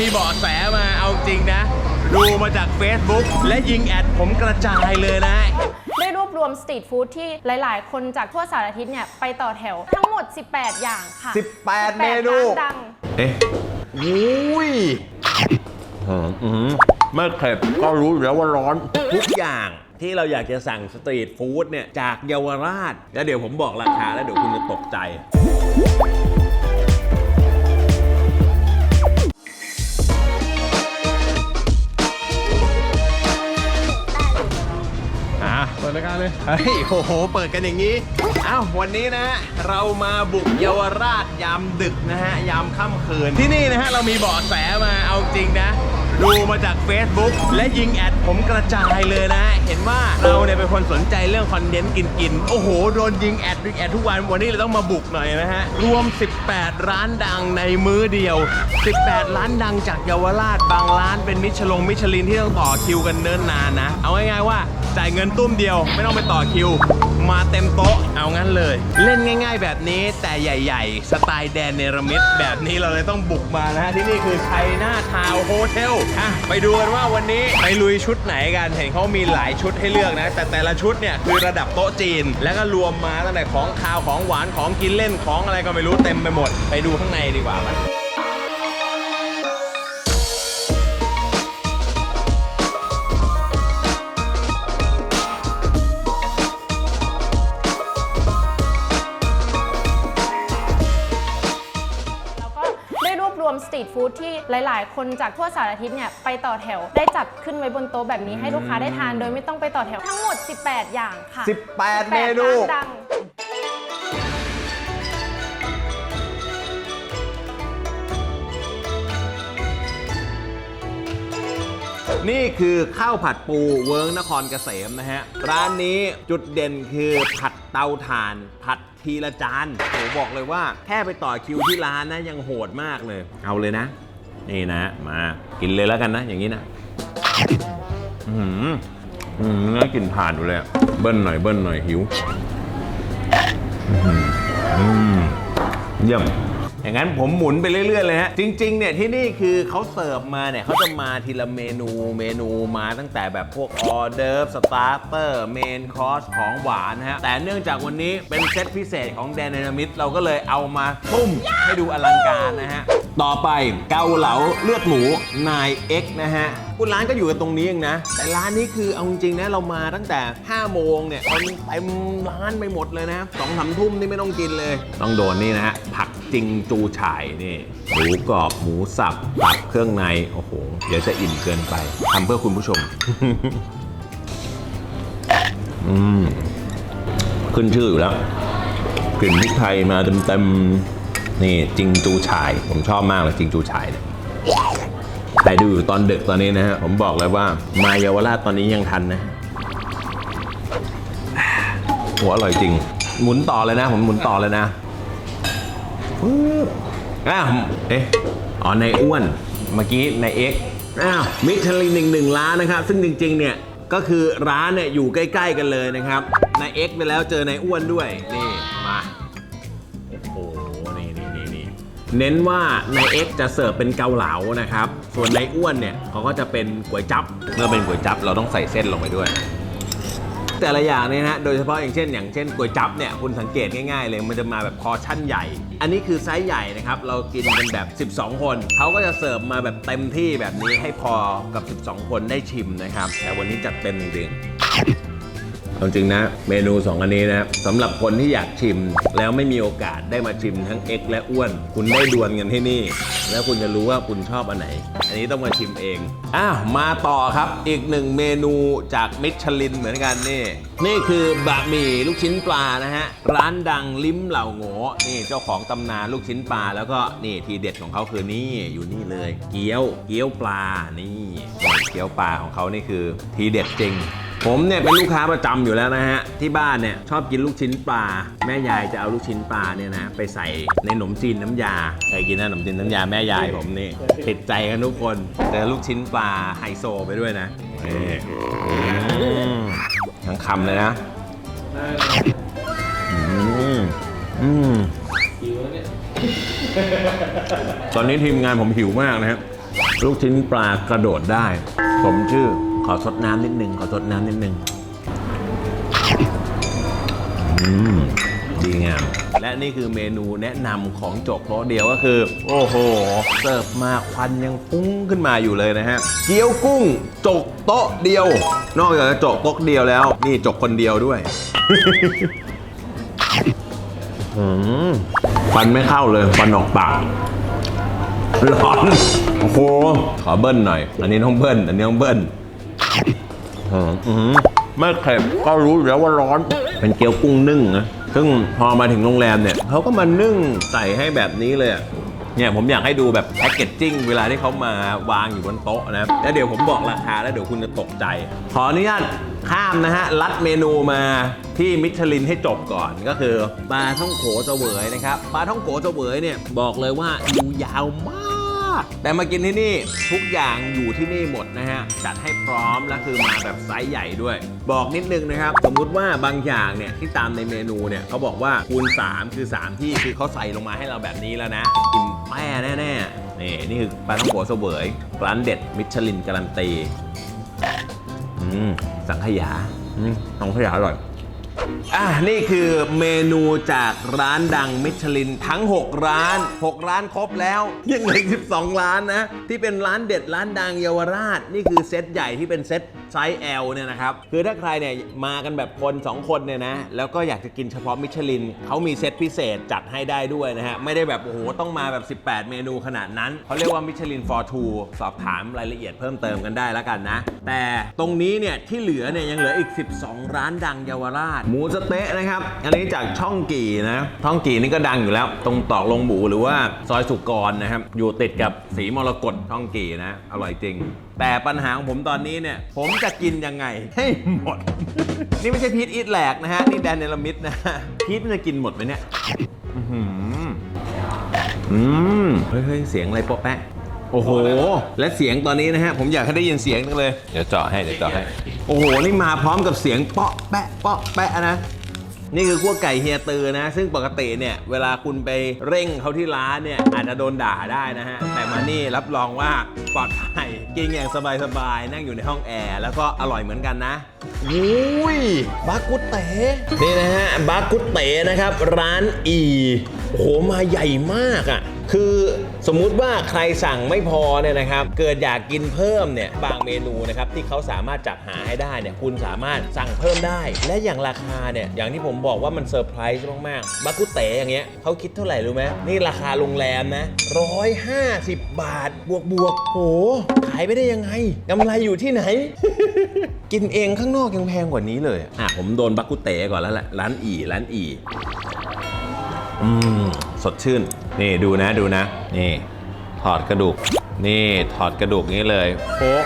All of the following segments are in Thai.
มีเบาะแสมาเอาจริงนะ ดูมาจาก Facebook และยิงแอดผมกระจายเลยนะ ได้รวบรวมสตรีทฟู้ดที่หลาย ๆ คนจากทั่วสารทิศเนี่ย ไปต่อแถวทั้งหมด 18 อย่างค่ะ18เมนู ร้านดังเอ๊ะอุ้ยอืมอืมไม่เผ็ดก็รู้อยู่แล้วว่าร้อน ทุกอย่างที่เราอยากจะสั่งสตรีทฟู้ดเนี่ย จากเยาวราช แล้วเดี๋ยวผมบอกราคาแล้วเดี๋ยวคุณจะตกใจ รายการเลย เฮ้ยโอ้โห เปิดกันอย่างนี้ อ้าว วันนี้นะฮะ เรามาบุกเยาวราชยามดึกนะฮะ ยามค่ำคืน ที่นี่นะฮะ เรามีเบาะแสมา เอาจริงนะ ดูมาจาก Facebook และยิงแอดผมกระจายเลยนะ เห็นว่าเราเนี่ยเป็นคนสนใจเรื่องคอนเทนต์กินๆโอ้โห โดนยิงแอดยิงแอดทุกวันวันนี้เราต้องมาบุกหน่อยนะฮะ รวม 18 ร้านดังในมื้อเดียว 18 ร้านดังจากเยาวราชบางร้านเป็นมิชลงมิชลินที่ต้องต่อคิวกันเนิ่นนานนะ เอาง่ายๆว่าจ่ายเงินตุ้มเดียว ไม่ต้องไปต่อคิว มาเต็มโต๊ะ เอางั้นเลย เล่นง่ายๆแบบนี้แต่ใหญ่ ๆ สไตล์แดนเนรมิตแบบนี้เราเลยต้องบุกมานะฮะที่นี่คือไชน่าทาวน์โฮเทลอะไปดูกันว่าวันนี้ไปลุยชุดไหนกันเห็นเขามีหลายชุดให้เลือกนะ แต่แต่ละชุดเนี่ยคือระดับโต๊ะจีน แล้วก็รวมมาตั้งแต่ของคาวของหวานของกินเล่นของอะไรก็ไม่รู้เต็มไปหมด ไปดูข้างในดีกว่าไหม ตรีทฟู้ดที่หลาย ๆ คนจากทั่วสารทิศเนี่ยไปต่อแถวได้จัดขึ้นไว้บนโต๊ะแบบนี้ให้ลูกค้าได้ทานโดยไม่ต้องไปต่อแถวทั้งหมด 18 อย่างค่ะ18 เมนู ร้านดัง นี่คือข้าวผัดปูเวิร์งนครเกษมนะฮะ ร้านนี้จุดเด่นคือผัดเตาถ่าน ผัด ทีละจานโหบอกเลยว่าแค่ไปต่อคิวที่ร้านนะยังโหดมากเลย เอาเลยนะ นี่นะ มากินเลยแล้วกันนะ อย่างนี้นะอืมอืมน่ากินผ่านอยู่เลยเบิ้ลหน่อยเบิ้ลหน่อยหิวอืมเยี่ยม อย่างนั้นผมหมุนไปเรื่อยๆเลยฮะจริงๆเนี่ยที่นี่คือเขาเสิร์ฟมาเนี่ยเขาจะมาทีละเมนูเมนูมาตั้งแต่แบบพวกออเดิร์สตาร์เตอร์เมนคอร์สของหวานนะฮะแต่เนื่องจากวันนี้เป็นเซตพิเศษของแดนนามิดเราก็เลยเอามาทุ่มให้ดูอลังการนะฮะต่อไปเกาเหลาเลือดหมูนายเอ็กนะฮะคุณร้านก็อยู่กันตรงนี้เองนะ แต่ร้านนี้คือเอาจริงๆนะเรามาตั้งแต่ 5 โมงเนี่ยคนเต็มร้านไปหมดเลยนะสองสามทุ่มนี่ไม่ต้องกินเลย ต้องโดนนี่นะฮะผัก จิงจูฉ่ายนี่หมูกรอบหมูสับตับเครื่องใน โอ้โห เดี๋ยวจะอิ่มเกินไปทำเพื่อคุณผู้ชม อืม ขึ้นชื่ออยู่แล้วกลิ่นพริกไทยมาเต็มๆนี่จิงจูฉ่าย ผมชอบมากเลยจิงจูฉ่ายเนี่ยใครดูอยู่ตอนดึกตอนนี้นะฮะผมบอกเลยว่ามาเยาวราชตอนนี้ยังทันนะหัวอร่อยจริง หมุนต่อเลยนะ ผมหมุนต่อเลยนะ ปึ๊บอ้าวเอ๊ะอ๋อในอ้วนเมื่อกี้ในเอ็กอ้าวมิชลินหนึ่งหนึ่งร้านนะครับ ซึ่งจริง ๆ เนี่ยก็คือร้านเนี่ยอยู่ใกล้ ๆ กันเลยนะครับในเอ็กไปแล้วเจอในอ้วนด้วยนี่มาโอ้โหนี่นี่นี่นี่เน้นว่าใน X จะเสิร์ฟเป็นเกาเหลานะครับ ส่วนในอ้วนเนี่ยเขาก็จะเป็นก๋วยจับเมื่อเป็นก๋วยจับเราต้องใส่เส้นลงไปด้วย แต่ละอย่างเนี่ยนะฮะ โดยเฉพาะอย่างเช่น อย่างเช่นก๋วยจับเนี่ย คุณสังเกตง่ายๆเลย มันจะมาแบบพอชั่นใหญ่ อันนี้คือไซส์ใหญ่นะครับ เรากินกันแบบ 12 คน เขาก็จะเสิร์ฟมาแบบเต็มที่แบบนี้ให้พอกับ 12 คนได้ชิมนะครับ แต่วันนี้จัดเต็มจริงๆ เอาจริงนะ เมนู2อันนี้นะสำหรับคนที่อยากชิม แล้วไม่มีโอกาสได้มาชิมทั้ง X และอ้วน คุณได้ดวลกันที่นี่ แล้วคุณจะรู้ว่าคุณชอบอันไหน อันนี้ต้องมาชิมเองอ้ามาต่อครับอีกหนึ่งเมนูจากมิชลินเหมือนกันนี่ นี่คือบะหมี่ลูกชิ้นปลานะฮะร้านดังลิ้มเหล่าโง่นี่เจ้าของตำนานลูกชิ้นปลาแล้วก็นี่ทีเด็ดของเขาคือนี่อยู่นี่เลย เกี๊ยวเกี๊ยวปลานี่เกี๊ยวปลาของเขานี่คือทีเด็ดจริง ผมเนี่ยเป็นลูกค้าประจำอยู่แล้วนะฮะ ที่บ้านเนี่ยชอบกินลูกชิ้นปลา แม่ยายจะเอาลูกชิ้นปลาเนี่ยนะไปใส่ในขนมจีนน้ำยาเคยกินนะขนมจีนน้ำยาแม่ยายผมนี่ติดใจกันทุกคน แต่ลูกชิ้นปลาไฮโซไปด้วยนะทั้งคำเลยนะตอนนี้ทีมงานผมหิวมากนะครับลูกชิ้นปลากระโดดได้ ผมชื่อ ขอสดน้ำนิดนึงขอสดน้ำนิดนึงอืมดีงามและนี่คือเมนูแนะนำของจกโต๊ะเดียวก็คือ โอ้โห เสิร์ฟมาควันยังฟุ้งขึ้นมาอยู่เลยนะฮะ เกี๊ยวกุ้งจกโต๊ะเดียว นอกจากจะจกโต๊ะเดียวแล้ว นี่จกคนเดียวด้วยอืมฟันไม่เข้าเลยฟันออกปากร้อน โอ้โห ขอเบิ้ลหน่อย อันนี้ต้องเบิ้ล อันนี้ต้องเบิ้ล อืมอื้อหือไม่เค็มก็รู้อยู่แล้วว่าร้อน เป็นเกี๊ยวกุ้งนึ่งนะซึ่งพอมาถึงโรงแรมเนี่ยเขาก็มานึ่งใส่ให้แบบนี้เลยอะเนี่ยผมอยากให้ดูแบบแพคเกจจิ้งเวลาที่เขามาวางอยู่บนโต๊ะนะแล้วเดี๋ยวผมบอกราคาแล้วเดี๋ยวคุณจะตกใจ ขออนุญาตข้ามนะฮะลัดเมนูมาที่มิชลินให้จบก่อนก็คือปลาท่องโขเสวยนะครับปลาท่องโขเสวยเนี่ยบอกเลยว่าอยู่ยาวมาก แต่มากินที่นี่ทุกอย่างอยู่ที่นี่หมดนะฮะ จัดให้พร้อมและคือมาแบบไซส์ใหญ่ด้วย บอกนิดนึงนะครับ สมมุติว่าบางอย่างเนี่ยที่ตามในเมนูเนี่ยเขาบอกว่าคูณ 3 คือ 3 ที่คือเขาใส่ลงมาให้เราแบบนี้แล้วนะอิ่มแป้แน่ๆนี่นี่คือปลาท่องโกเสวยร้านเด็ดมิชลินการันตีอืมสังขยาอืมสังขยาอร่อย อะนี่คือเมนูจากร้านดังมิชลินทั้ง 6 ร้าน 6 ร้านครบแล้ว ยังเหลืออีก12 ร้านนะ ที่เป็นร้านเด็ดร้านดังเยาวราช นี่คือเซตใหญ่ที่เป็นเซตไซส์ L เนี่ยนะครับ คือถ้าใครเนี่ยมากันแบบคน 2 คนเนี่ยนะ แล้วก็อยากจะกินเฉพาะมิชลินเขามีเซตพิเศษจัดให้ได้ด้วยนะฮะ ไม่ได้แบบ โอ้โห ต้องมาแบบ 18 เมนูขนาดนั้น เขาเรียกว่ามิชลิน for two สอบถามรายละเอียดเพิ่มเติมกันได้แล้วกันนะ แต่ตรงนี้เนี่ยที่เหลือเนี่ยยังเหลืออีก 12 ร้านดังเยาวราชหมูสะเต๊ะนะครับ อันนี้จากช่องกี่นะช่องกี่นี่ก็ดังอยู่แล้ว ตรงตอกลงหมูหรือว่าซอยสุกรนะครับ อยู่ติดกับสีมรกตช่องกี่นะ อร่อยจริง แต่ปัญหาของผมตอนนี้เนี่ย ผมจะกินยังไงให้หมด นี่ไม่ใช่พีทอีทแหลกนะฮะ นี่แดนเนลมิดนะฮะพีทมันจะกินหมดไหมเนี่ย อื้อหืออืมเฮ้ยเฮ้ยเสียงอะไรโป๊ะแปะ โอ้โห และเสียงตอนนี้นะฮะ ผมอยากให้ได้ยินเสียงนึงเลย เดี๋ยวเจาะให้ เดี๋ยวเจาะให้ โอ้โห นี่มาพร้อมกับเสียงเปาะแปะเปาะแปะนะ นี่คือขั้วไก่เฮียตือนะ ซึ่งปกติเนี่ย เวลาคุณไปเร่งเขาที่ร้านเนี่ย อาจจะโดนด่าได้นะฮะ แต่มานี่รับรองว่าปลอดภัยกินอย่างสบายๆ นั่งอยู่ในห้องแอร์ แล้วก็อร่อยเหมือนกันนะอุ้ยบากุเตนี่นะฮะบากุเตนะครับ ร้านอีโอ้โหมาใหญ่มากอะ่ะ คือสมมุติว่าใครสั่งไม่พอเนี่ยนะครับ เกิดอยากกินเพิ่มเนี่ยบางเมนูนะครับที่เขาสามารถจัดหาให้ได้เนี่ยคุณสามารถสั่งเพิ่มได้ และอย่างราคาเนี่ยอย่างที่ผมบอกว่ามันเซอร์ไพรส์มากๆบากุเตอย่างเงี้ยเขาคิดเท่าไหร่รู้ไหมนี่ราคาโรงแรมนะร้อยห้าสิบบาท บวกบวกๆโหขายไปได้ยังไงกำไรอยู่ที่ไหน กินเองข้างนอกยังแพงกว่านี้เลยอะผมโดนบักกุเตก่อนแล้วแหละร้านอีร้านอีอืมสดชื่น นี่ดูนะดูนะ นี่ ถอดกระดูก นี่ถอดกระดูกนี้เลยโป๊ะ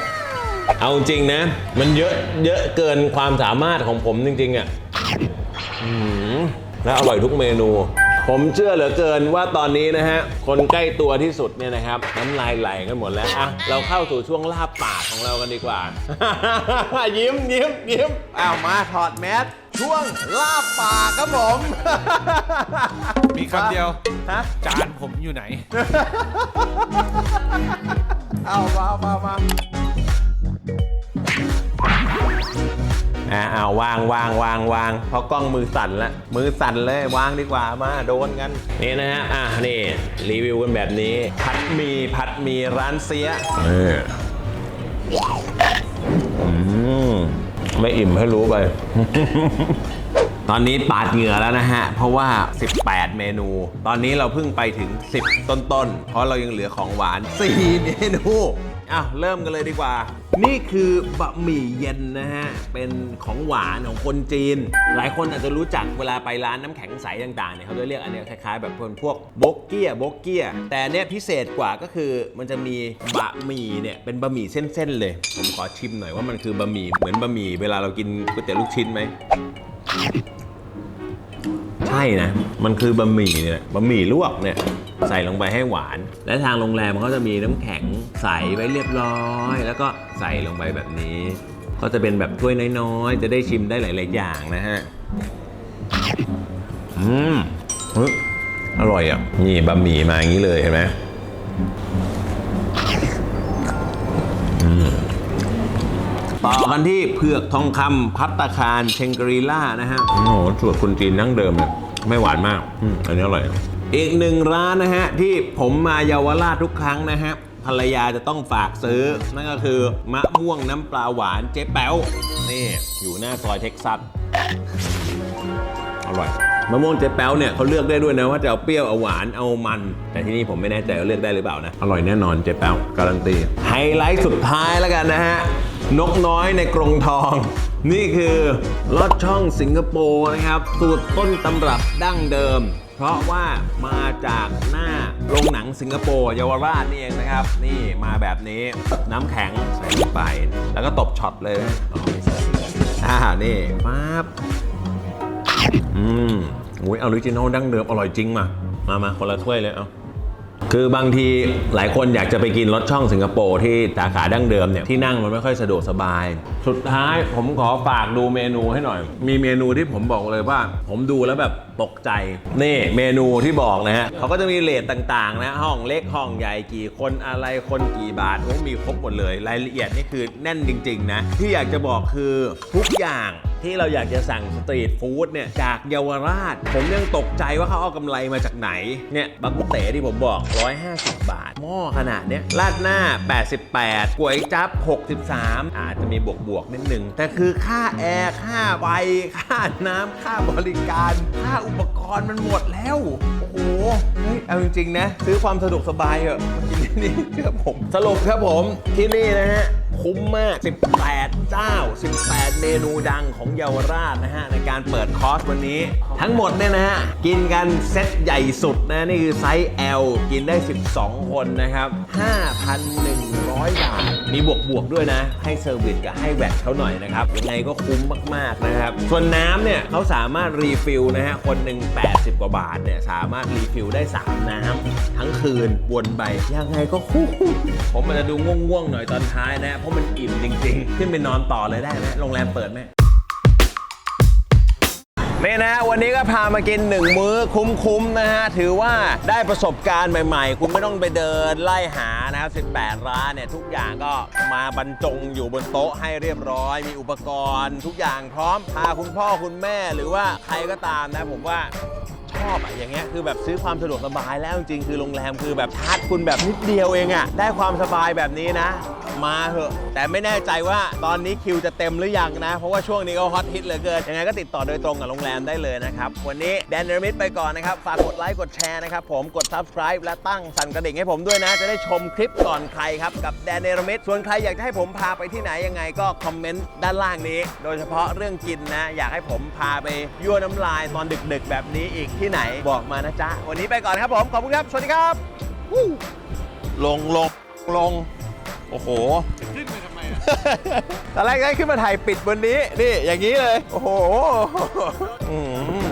เอาจริงนะ มันเยอะเยอะเกินความสามารถของผมจริงๆอะอืมและอร่อยทุกเมนู ผมเชื่อเหลือเกินว่าตอนนี้นะฮะ คนใกล้ตัวที่สุดเนี่ยนะครับน้ำลายไหลกันหมดแล้วอะเราเข้าสู่ช่วงลาบปากของเรากันดีกว่า ยิ้มยิ้มยิ้มอ้าวมาถอดแมสช่วงลาบปากครับผม มีคำเดียว ฮะ จานผมอยู่ไหน เอามามามา วางวางวางวางเพราะกล้องมือสั่นแล้วมือสั่นเลยวางดีกว่ามาโดนกันนี่นะฮะอะนี่รีวิวกันแบบนี้ผัดหมีผัดหมีร้านเสียนี่อืมไม่อิ่มให้รู้ไป ตอนนี้ปาดเหงื่อแล้วนะฮะ เพราะว่า 18 เมนู ตอนนี้เราเพิ่งไปถึง 10 ต้นๆ เพราะเรายังเหลือของหวาน 4 เมนู อ้าวเริ่มกันเลยดีกว่า นี่คือบะหมี่เย็นนะฮะ เป็นของหวานของคนจีน หลายคนอาจจะรู้จักเวลาไปร้านน้ำแข็งใสต่างๆเนี่ยเขาจะเรียกอันเนี้ยคล้ายๆ แบบพวกโบกเกียโบกเกียแต่อันเนี้ยพิเศษกว่าก็คือมันจะมีบะหมี่เนี่ยเป็นบะหมี่เส้นๆเลย ผมขอชิมหน่อยว่ามันคือบะหมี่เหมือนบะหมี่เวลาเรากินก๋วยเตี๋ยวลูกชิ้นไหม ใช่นะ มันคือบะหมี่เนี่ย บะหมี่ลวกเนี่ย ใส่ลงไปให้หวาน และทางโรงแรมเขาจะมีน้ำแข็งใส่ไว้เรียบร้อย แล้วก็ใส่ลงไปแบบนี้ ก็จะเป็นแบบถ้วยน้อยๆ จะได้ชิมได้หลาย ๆ อย่างนะฮะ อืมอร่อยอะ นี่บะหมี่มาอย่างนี้เลยเห็นไหมต่อกันที่เผือกทองคำพัตตาคารเชงกรีล่านะฮะ โอ้โหสูตรคุณจีนนั่งเดิมเลยไม่หวานมาก อันนี้อร่อย อีกหนึ่งร้านนะฮะ ที่ผมมาเยาวราชทุกครั้งนะฮะภรรยาจะต้องฝากซื้อ นั่นก็คือมะม่วงน้ำปลาหวานเจ๊แป๋วนี่อยู่หน้าซอยเท็กซัสอร่อยมะม่วงเจ๊แป๊วเนี่ยเขาเลือกได้ด้วยนะว่าจะเอาเปรี้ยวเอาหวานเอามัน แต่ที่นี่ผมไม่แน่ใจว่าเลือกได้หรือเปล่านะ อร่อยแน่นอนเจ๊แป๊วการันตีไฮไลท์สุดท้ายแล้วกันนะฮะ นกน้อยในกรงทอง นี่คือลอดช่องสิงคโปร์นะครับ สูตรต้นตำรับดั้งเดิม เพราะว่ามาจากหน้าโรงหนังสิงคโปร์เยาวราชนี่เองนะครับ นี่มาแบบนี้น้ำแข็งใส่ลงไป แล้วก็ตบช็อตเลยอ๋อไม่ใช่อ่านี่ปั๊บอืมโอ้ยออริจินอลดั้งเดิมอร่อยจริงมามามาคนละถ้วยเลยเอาคือบางทีหลายคนอยากจะไปกินรสช่องสิงคโปร์ที่สาขาดั้งเดิมเนี่ยที่นั่งมันไม่ค่อยสะดวกสบาย สุดท้ายผมขอฝากดูเมนูให้หน่อย มีเมนูที่ผมบอกเลยว่า ผมดูแล้วแบบ ตกใจ นี่เมนูที่บอกนะฮะเขาก็จะมีเลทต่างๆนะห้องเล็กห้องใหญ่กี่คนอะไรคนกี่บาทโอ้มีครบหมดเลย รายละเอียดนี่คือแน่นจริง ๆ นะ ที่อยากจะบอกคือทุกอย่างที่เราอยากจะสั่งสตรีทฟู้ดเนี่ยจากเยาวราช ผมยังตกใจว่าเขาเอากำไรมาจากไหน เนี่ยบักกุเต๋ที่ผมบอก 150 บาท หม้อขนาดเนี้ยราดหน้า 88ก๋วยจั๊บ63 อาจจะมีบวกบวกๆนิดนึง แต่คือค่าแอร์ ค่าไฟค่าน้ำค่าบริการ ค่าอุปกรณ์มันหมดแล้ว โอ้โห เฮ้ย เอาจริงๆนะ ซื้อความสะดวกสบายเหอะมากิน นี่เชื่อผม สรุปครับผมที่นี่นะฮะ คุ้มมาก 18 เจ้า 18 เมนูดังของเยาวราชนะฮะ ในการเปิดคอร์สวันนี้ ทั้งหมดเนี่ยนะฮะ กินกันเซตใหญ่สุดนะ นี่คือไซส์ L กินได้ 12 คนนะครับ 5,100 บาท มีบวกบวกด้วยนะ ให้เซอร์วิสกับให้แวตเขาหน่อยนะครับยังไงก็คุ้มมากๆนะครับ ส่วนน้ำเนี่ยเขาสามารถรีฟิลนะฮะ คนหนึ่ง80 กว่าบาทเนี่ยสามารถรีฟิลได้ 3 น้ำทั้งคืนวนไปยังไงก็คุ้ผมมันจะดูง่วงๆหน่อยตอนท้ายนะ เพราะมันอิ่มจริง ๆ ขึ้นไปนอนต่อเลยได้ไหมโรงแรมเปิดไหมนี่นะวันนี้ก็พามากินหนึ่งมื้อคุ้มๆนะฮะ ถือว่าได้ประสบการณ์ใหม่ๆ คุณไม่ต้องไปเดินไล่หานะครับ18 ร้านเนี่ย ทุกอย่างก็มาบรรจงอยู่บนโต๊ะให้เรียบร้อย มีอุปกรณ์ ทุกอย่างพร้อมพาคุณพ่อคุณแม่หรือว่าใครก็ตามนะ ผมว่า ชอบอะอย่างเงี้ยคือแบบซื้อความสะดวกสบายแล้วจริงๆคือโรงแรมคือแบบชาร์จคุณแบบนิดเดียวเองอะได้ความสบายแบบนี้นะ มาเถอะ แต่ไม่แน่ใจว่าตอนนี้คิวจะเต็มหรือยังนะ เพราะว่าช่วงนี้ก็ฮอตฮิตเหลือเกินยังไงก็ติดต่อโดยตรงกับโรงแรมได้เลยนะครับวันนี้แดนเนอร์มิดไปก่อนนะครับฝากกดไลค์กดแชร์นะครับผมกด subscribe และตั้งสั่นกระดิ่งให้ผมด้วยนะ จะได้ชมคลิปก่อนใครครับกับแดนเนอร์มิดส่วนใครอยากจะให้ผมพาไปที่ไหนยังไงก็คอมเมนต์ด้านล่างนี้ โดยเฉพาะเรื่องกินนะ อยากให้ผมพาไปยั่วน้ำลายตอนดึกๆ แบบนี้อีกที่ไหนบอกมานะจ๊ะ วันนี้ไปก่อนครับผม ขอบคุณครับ สวัสดีครับวู้ลงลงลง โอ้โห ขึ้นไปทำไมอะตอนแรกได้ขึ้นมาถ่ายปิดบนนี้ นี่อย่างนี้เลย โอ้โหอืม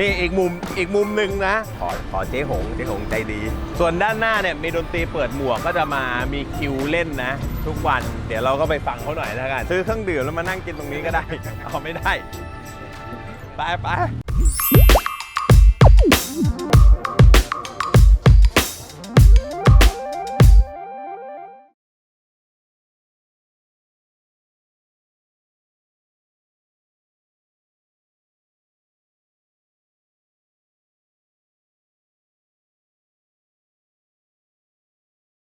นี่อีกมุมอีกมุมหนึ่งนะขอขอเจ๊หงเจ๊หงใจดี ส่วนด้านหน้าเนี่ยมีดนตรีเปิดหมวกก็จะมามีคิวเล่นนะ ทุกวันเดี๋ยวเราก็ไปฟังเขาหน่อยแล้วกันซื้อเครื่องดื่มแล้วมานั่งกินตรงนี้ก็ได้ เอาไม่ได้ ไปไป